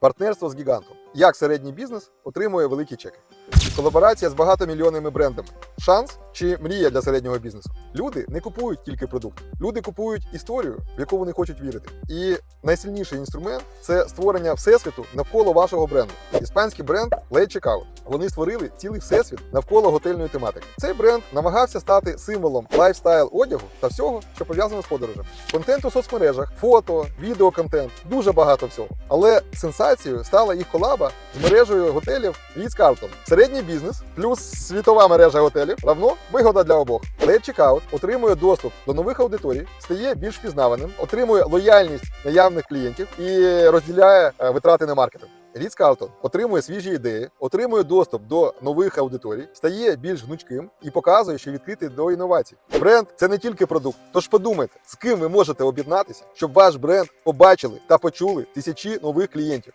Партнерство з гігантом. Як середній бізнес отримує великі чеки. Колаборація з багатомільйонними брендами. Шанс чи мрія для середнього бізнесу. Люди не купують тільки продукт, люди купують історію, в яку вони хочуть вірити. І найсильніший інструмент це створення всесвіту навколо вашого бренду. Іспанський бренд Late Checkout. Вони створили цілий всесвіт навколо готельної тематики. Цей бренд намагався стати символом лайфстайл одягу та всього, що пов'язано з подорожем. Контент у соцмережах, фото, відеоконтент, дуже багато всього. Але сенсацією стала їх колаба мережею готелів Carlton. Середній бізнес плюс світова мережа готелів равно вигода для обох. Late Checkout отримує доступ до нових аудиторій, стає більш впізнаваним, отримує лояльність наявних клієнтів і розділяє е, витрати на маркетинг. Ріц Картон отримує свіжі ідеї, отримує доступ до нових аудиторій, стає більш гнучким і показує, що відкритий до інновацій. Бренд це не тільки продукт. Тож подумайте, з ким ви можете об'єднатися, щоб ваш бренд побачили та почули тисячі нових клієнтів.